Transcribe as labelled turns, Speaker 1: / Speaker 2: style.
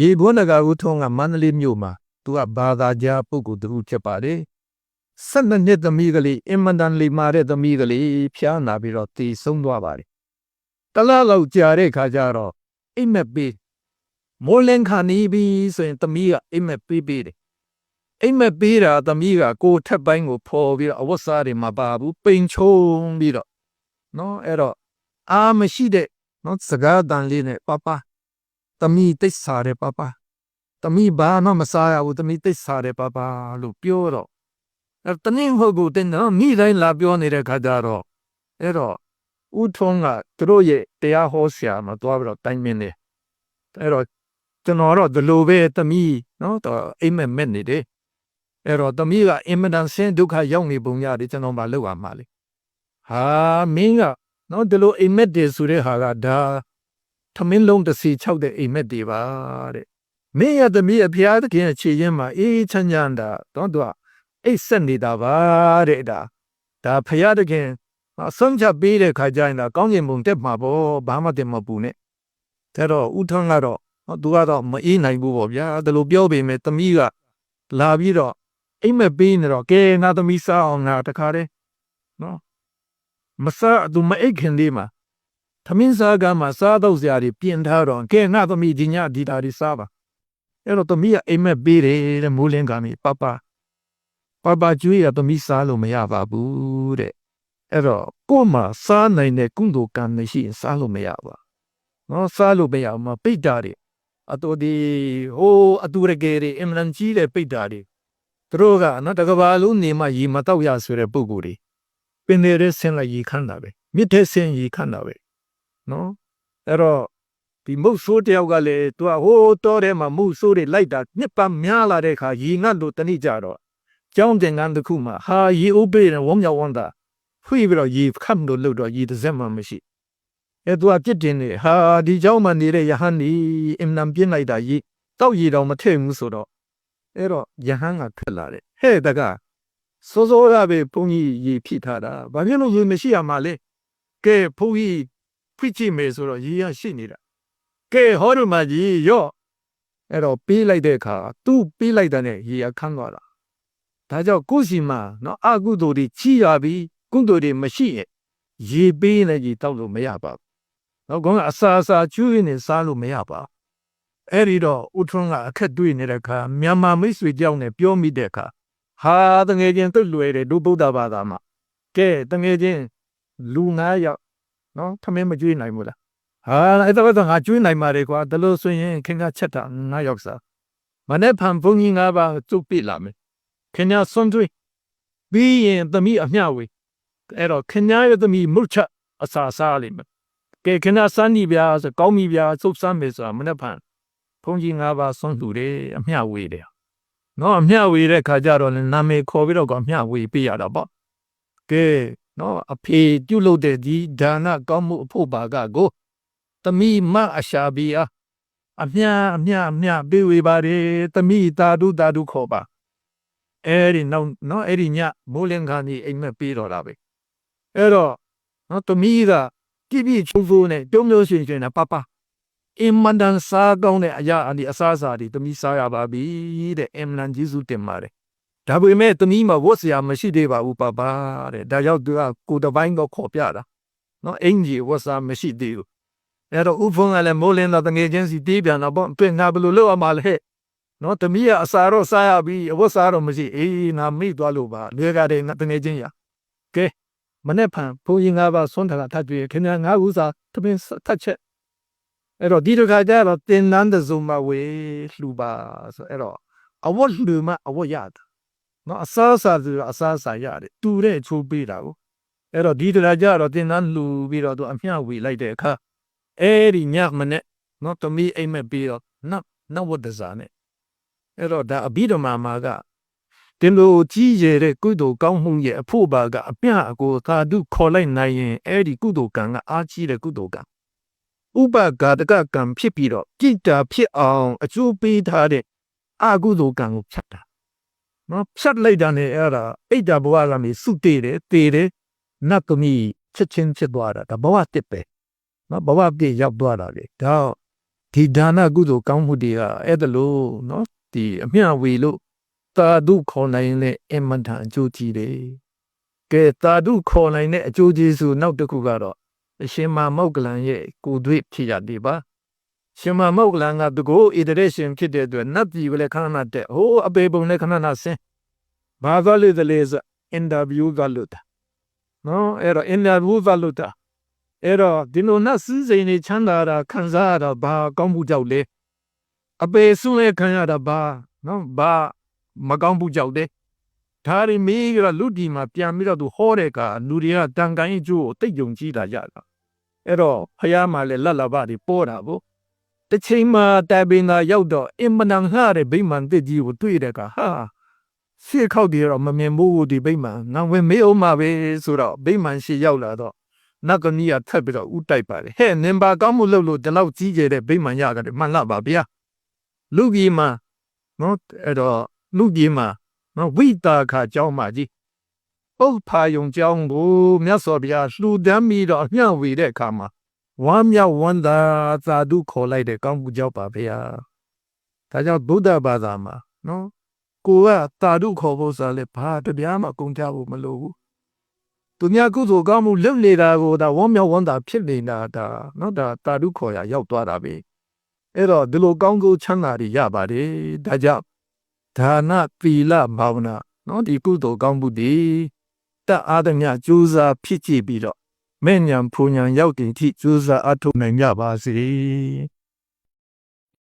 Speaker 1: ရေဘွန်းနဂါဦးထုံးကမန္တလေးမြို့မှာသူကဘာသာကြားပုဂ္ဂိုလ်တစ်ခုဖြစ်ပါတယ်12နှစ်သမီးကလေးအင်မတန်လေးမာတဲ့သမီးကလေးဖျားနာပြီးတော့တည်ဆုံးသွားပါတယ်တလားလောက်ကြာတဲ့ခါကျတော့အိမ်မက်ပေးမိုးလင်းခါနေပြီဆိုရင်သမီးကအိမ်မက်ပေးပေးတယ်အိမ်မက်ပေးတာသမီးကကိုယ်ထက်ပိုင်းကိုဖော်ပြီးတော့အဝတ်စားတွေမပါဘူးပိန်ချုံပြီးတော့နော်အဲ့တော့အာမရှိတဲ့နော်စကားတန်လေးနဲ့ပပ သမီးတိတ်ဆာတယ်ပပသမီးဘာမှမစားရဘူးသမီးတိတ်ဆာတယ်ပပလို့ပြောတော့အဲ့တနင်္ဟုတ်ကိုတင်တော့မိတိုင်းလာပြောနေတဲ့ခါကျတော့အဲ့တော့ဦးထုံးကသူတို့ရဲ့တရားဟောဆရာမှာတွားပြီးတော့တိုင်မင်းနေအဲ့တော့ကျွန်တော်တော့ဒီလိုပဲသမီးနော်တော့အိမ်မက်မက်နေတယ်အဲ့တော့သမီးကအင်မတန်ဆင်းဒုက္ခရောက်နေပုံရတယ်ကျွန်တော်မလုပ်ရမှာလေဟာမင်းကနော်ဒီလိုအိမ်မက်တယ်ဆိုတဲ့ဟာကဒါ ထမင်းလုံးတစ်စီ၆တဲ့အိမ်မက်တွေပါတဲ့မင်းရသမီးအဖျားသခင်အခြေရင်းမှာအေးချမ်းချမ်းတာတော့သူကအိတ်ဆက်နေတာပါတဲ့ဒါဒါဖျားသခင်အဆုံးချပေးတဲ့ခါကျရင်တော့ကောင်းကျင်ပုံတက်မှာပေါ့ဘာမှတင်မပူနဲ့ဒါတော့ဥထွန်းကတော့ဟောသူကတော့မအေးနိုင်ဘူးပေါ့ဗျာဒါလိုပြောပေမဲ့သမီးကလာပြီးတော့အိမ်မက်ပေးနေတော့ကဲငါသမီးစားအောင်ငါတခါတည်းနော်မစားသူမအိတ်ခင်လေးမှာ သမင်းစားကမှစားတော့စရာတွေပြင်ထားတော့ကဲငါသမီးဒီညဒီတာတွေစားပါအဲ့တော့သမီးကအိမ်မက်ပေးတယ်တဲ့မိုးလင်းကမီပပပပကျွေးရသမီးစားလို့မရပါဘူးတဲ့အဲ့တော့ကို့မှာစားနိုင်တဲ့ကုသိုလ်ကံမရှိရင်စားလို့မရပါနော်စားလို့မရမှာပိတ်တာတွေအတူဒီဟိုအတူရကယ်တွေအင်မလန်ကြီးတဲ့ပိတ်တာတွေသူတို့ကနော်တကဘာလုံးနေမှရီမတော့ရဆိုတဲ့ပုံကိုယ်တွေပင်နေတဲ့ဆင်းလိုက်ရီခန့်တာပဲမြစ်တဲ့ဆင်းရီခန့်တာပဲ နော်အဲ့တော့ဒီမုတ်ဆိုးတယောက်ကလည်းသူကဟိုးတော့တဲ့မှာမုတ်ဆိုးတွေလိုက်တာနှစ်ပတ်များလာတဲ့အခါရေငတ်လို့တနည်းကြတော့ကျောင်းတင်ကန်းတစ်ခုမှာဟာရေဥပေးတယ်ဝုံမြောက်ဝမ်းသာဖွေပြီးတော့ရေခတ်လို့လို့တော့ရေတစ်စက်မှမရှိအဲ့သူကပြစ်တင်နေဟာဒီကျောင်းမှာနေတဲ့ယဟန်ဒီအင်နံပြင်းလိုက်တာရေတောက်ရေတော့မထည့်ဘူးဆိုတော့အဲ့တော့ယဟန်ကထွက်လာတယ်ဟဲ့တကစိုးစိုးရပဲဘုန်းကြီးရေဖြစ်ထားတာဘာဖြစ်လို့ရေမရှိရမှာလဲကဲဘုန်းကြီး ဖိကြည့်မယ်ဆိုတော့ရီရရှိနေတာကဲဟောရမကြီးရော့အဲ့တော့ပေးလိုက်တဲ့အခါသူ့ပေးလိုက်တဲ့နဲ့ရီရခန်းသွားတာဒါကြောင့်ကိုယ့်စီမှာနော်အကုသိုလ်တွေချီရပြီးကုသိုလ်တွေမရှိရင်ရေပေးနေကြီးတောက်လို့မရပါဘူးနော်ကောင်းကအစာအစာကျွေးနေစားလို့မရပါဘူးအဲ့ဒီတော့ဦးထွန်းကအခက်တွေ့နေတဲ့အခါမြန်မာမိတ်ဆွေကြောင့်နဲ့ပြောမိတဲ့အခါဟာတငယ်ချင်းတွတ်လွယ်တယ်ဒုဗုဒ္ဓဘာသာမှာကဲတငယ်ချင်းလူ9ယောက် နော်ထမင်းမကျွေးနိုင်ဘူးလားဟာအဲ့တော့ငါကျွေးနိုင်ပါတယ်ကွာဒါလို့ဆိုရင်ခင်ဗျာချက်တာ9ယောက်စားမနေ့ဖန်ဘုန်းကြီး9ပါးကျုပ်ပြလာမယ်ခင်ဗျာစွန့်တွေးပြီးရင်သမီးအမျှဝေအဲ့တော့ခင်ဗျာရဲ့သမီးမုတ်ချက်အစာစားလိမ့်မယ်ကဲခင်ဗျာစမ်းကြည့်ဗျာဆိုကောင်းပြီဗျာစုပ်စမ်းမယ်ဆိုတာမနေ့ဖန်ဘုန်းကြီး၅ပါးစွန့်လူတယ်အမျှဝေတယ်နော်အမျှဝေတဲ့ခါကျတော့လည်းနာမည်ခေါ်ပြီးတော့ကအမျှဝေပေးရတာပေါ့ကဲ နော်အဖေပြုတ်လို့တဲ့ဒီဒါနကောင်းမှုအဖို့ပါကကိုသမီးမအရှာဘီအားအမျှအမျှအမျှပေးဝေပါတယ်သမီးတာဒုတာဒုခေါ်ပါအဲ့ဒီနောက်နော်အဲ့ဒီညမိုးလင်းခါနေအိမ်မက်ပေးတော့တာပဲအဲ့တော့နော်သမီးကပြည့်ပြည့်ချုံချုံနဲ့တုံးလို့ရှိရင်ပပအင်မန်တန်စားကောင်းတဲ့အရာအဒီအစားအစာတွေသမီးစားရပါပြီတဲ့အင်မလန်ဂျေစုတင်ပါတယ် ဒါပေမဲ့သမီးမှာဝတ်စရာမရှိသေးပါဘူးပပတဲ့ဒါကြောင့်သူကကိုတပိုင်းတော့ခေါ်ပြတာနော်အင်ဂျီဝတ်စားမရှိသေးဘူးအဲ့တော့ဥဖုံးကလည်းမိုးလင်းတော့တငယ်ချင်းစီတေးပြန်တော့ပေါ့ပြင်ငါဘယ်လိုလုပ်ရမှာလဲနော်တမီးကအစာတော့စားရပြီအဝတ်စားတော့မရှိအေးငါမိသွားလို့ပါလွယ်ကြတယ်တငယ်ချင်းရကဲမနေ့ဖန်ဘုန်းကြီးငါးပါးဆွမ်းထားတာထပ်တွေ့ခင်ဗျာငါးဦးစားတပင်းထပ်ချက်အဲ့တော့ဒီတစ်ခါကျတော့တင်နန်းတစုံမဝေလှူပါဆိုအဲ့တော့အဝတ်လှူမှအဝတ်ရတယ် နော်အစားအစာဆိုအစားအစာရတယ်တူတဲ့အချိုးပေးတာကိုအဲ့တော့ဒီတစ်ခါကျတော့တင်နန်းလှူပြီးတော့သူအမျှဝေလိုက်တဲ့အခါအဲ့ဒီညမနေ့နော်တမီးအိမ်မက်ပြီးတော့နောက်နောက်ဝတ်တစားနဲ့အဲ့တော့ဒါအဘိဓမ္မာမှာကတင်လို့ကြီးရတဲ့ကုသိုလ်ကောင်းမှုရဲ့အဖို့ပါကအပြအကိုသာဓုခေါ်လိုက်နိုင်ရင်အဲ့ဒီကုသိုလ်ကံကအားကြီးတဲ့ကုသိုလ်ကံဥပဂါတကကံဖြစ်ပြီးတော့ကြည်တာဖြစ်အောင်အကျိုးပေးထားတဲ့အကုသိုလ်ကံကိုဖြတ်တာ နော်ဖြတ်လိုက်တာနဲ့အဲ့ဒါအိတ်တာဘဝကနေစုတည်တယ်တည်တယ်နတ်သမီးချက်ချင်းဖြစ်သွားတာဒါဘဝတစ်ပဲနော်ဘဝပြည့်ရောက်သွားတာလေဒါဒီဒါနကုသိုလ်ကောင်းမှုတွေကအဲ့ဒါလို့နော်ဒီအမျှဝေလို့သာဓုခေါ်နိုင်တဲ့အင်မတန်အကျိုးကြီးတယ်ကဲသာဓုခေါ်နိုင်တဲ့အကျိုးကျေးဇူးနောက်တစ်ခုကတော့အရှင်မမောက္ကလန်ရဲ့ကိုယ်တွေ့ဖြစ်ရသေးပါ ရှင်မမောက္ကလန်ကတကောဣတရေရှင်ဖြစ်တဲ့အတွက်နတ်ပြည်ကလည်းခဏခဏတက်ဟိုးအပေပုံလည်းခဏခဏဆင်းဘာသာလို့တလေဆိုအင်တာဗျူးကလို့တာနော်အဲ့တော့အင်တာဗျူးကလို့တာအဲ့တော့ဒီလိုနတ်စည်းစိမ်နေချမ်းသာတာခံစားရတာဘာကောင်းမှုကြောက်လဲအပေဆွလဲခံရတာဘာနော်ဘာမကောင်းမှုကြောက်လဲဒါရီမီးကလူဒီမှာပြန်ပြီးတော့သူဟောတဲ့ကလူတွေကတန်ကန်ကြီးကျိုးကိုတိတ်ယုံကြည်တာကြတာအဲ့တော့ဖះမှာလည်းလက်လာပါတွေပေါ်တာဗော တစ်ချိန်မှာတိုင်ပင်သာရောက်တော့အင်မနန်လှတဲ့ဗိမာန်တစ်ကြီးကိုတွေ့တဲ့ကဟာရှေ့ခောက်တည်းတော့မမြင်ဘူးဒီဗိမာန်ငါဝင်မေးအောင်ပါပဲဆိုတော့ဗိမာန်ရှိရောက်လာတော့နတ်ကနီးကထပ်ပြီးတော့ဥတိုက်ပါတယ်ဟဲ့နင်ဘာကောင်းမှုလုပ်လို့ဒီလောက်ကြီးကျယ်တဲ့ဗိမာန်ရကြတယ်မှန်လားပါဗျာလူကြီးမှာနော်အဲ့တော့လူကြီးမှာနော်ဝိတာခအကြောင်းမှာကြီးပုတ်ဖာယုံကြောင်းကိုမြတ်စွာဘုရားလှူဒန်းပြီးတော့မျှဝေတဲ့အခါမှာ ဝမ်းမြောက်ဝမ်းသာသာဓုခေါ်လိုက်တဲ့ကောင်းမှုကြောင့်ပါဖေဟာဒါကြောင့်ဗုဒ္ဓဘာသာမှာနော်ကိုကသာဓုခေါ်ဖို့ဆိုလဲဘာတပြားမှအကုန်ကြဖို့မလိုဘူးသူများကုသိုလ်ကောင်းမှုလုပ်နေတာကိုဒါဝမ်းမြောက်ဝမ်းသာဖြစ်နေတာဒါနော်ဒါသာဓုခေါ်ရရောက်သွားတာပဲအဲ့တော့ဒီလိုကောင်းကုချမ်းသာတွေရပါတယ်ဒါကြောင့်ဒါနသီလဘာဝနာနော်ဒီကုသိုလ်ကောင်းမှုတွေတတ်အားသမျှကြိုးစားဖြစ်ကြည့်ပြီးတော့ မဲ့ညာဖူညာရောက်တင်ထိကြိုးစားအထောက်နိုင်ကြပါစေ